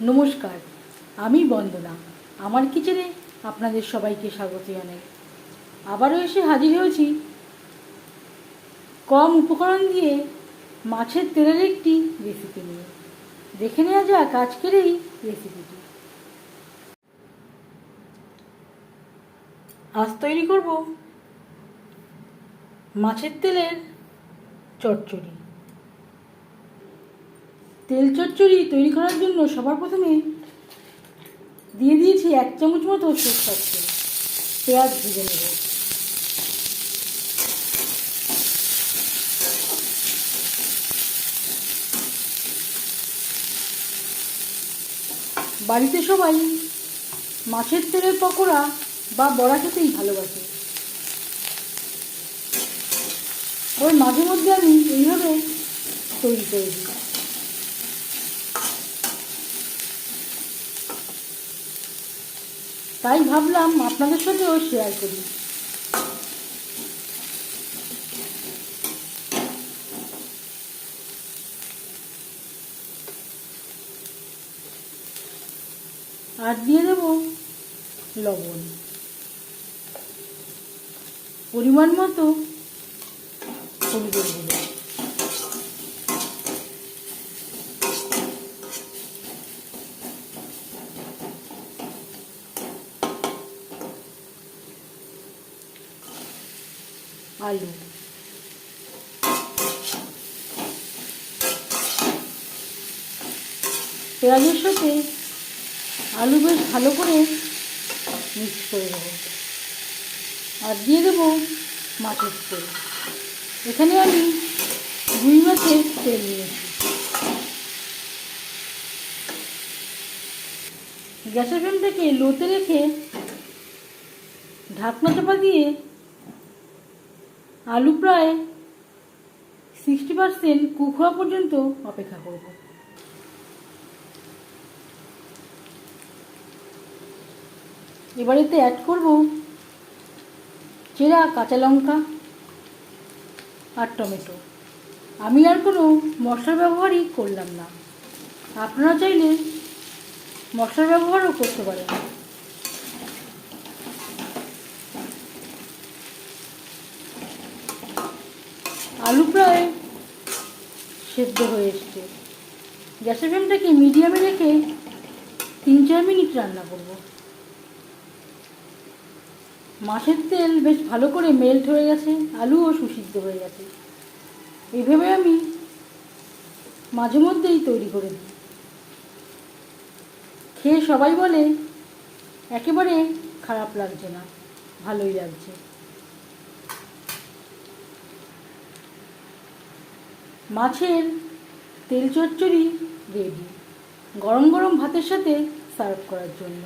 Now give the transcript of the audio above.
নমস্কার, আমি বন্দনা। আমার কিচেনে আপনাদের সবাইকে স্বাগত জানাই। আবারও এসে হাজির হয়েছি। কম উপকরণ দিয়ে মাছের তেলের একটি রেসিপি নিয়ে। দেখে নেওয়া যাক আজকের এই রেসিপিটি আজ তৈরি করব মাছের তেলের চচ্চড়ি তেল চচ্চড়ি তৈরি করার জন্য সবার প্রথমে দিয়ে দিয়েছি এক চামচ মতো সরষের তেল। পেঁয়াজ ভেজে নেব। বাড়িতে সবাই মাছের তেলের পকোড়া বা বড়া খেতেই ভালোবাসে। ওই মাঝে মধ্যে আমি এইভাবে তৈরি করে দিই। তাই ভাবলাম আপনাদের সাথেও শেয়ার করি। আর দিয়ে দেব লবণ। পরিমাণ মতো হলুদের গুঁড়ো। আলু। পেঁয়াজের সাথে আলু বেশ ভালো করে মিক্স করে দেবো আর দিয়ে দেবো মাছের তেল এখানে আমি রুই মাছের তেল নিয়েছি। গ্যাসের ফ্লেমটাকে লোতে রেখে ঢাকনা চাপা দিয়ে আলু প্রায় সিক্সটি পার্সেন্ট কুক হওয়া পর্যন্ত অপেক্ষা করব। এবার এতে অ্যাড করব চেরা, কাঁচা লঙ্কা আর টমেটো। আমি আর কোনো মশলার ব্যবহারই করলাম না। আপনারা চাইলে মশলার ব্যবহারও করতে পারেন। আলু প্রায় সেদ্ধ হয়ে এসছে। গ্যাসের ফ্লেমটাকে মিডিয়ামে রেখে তিন চার মিনিট রান্না করব? মাছের তেল বেশ ভালো করে মেল্ট হয়ে গেছে, আলুও সুসিদ্ধ হয়ে গেছে। এইভাবে আমি মাঝে মধ্যেই তৈরি করে দিই খেয়ে সবাই বলে, একেবারে খারাপ লাগছে না, ভালোই লাগছে। মাছের তেল চচ্চড়ি রেডি গরম গরম ভাতের সাথে সার্ভ করার জন্য।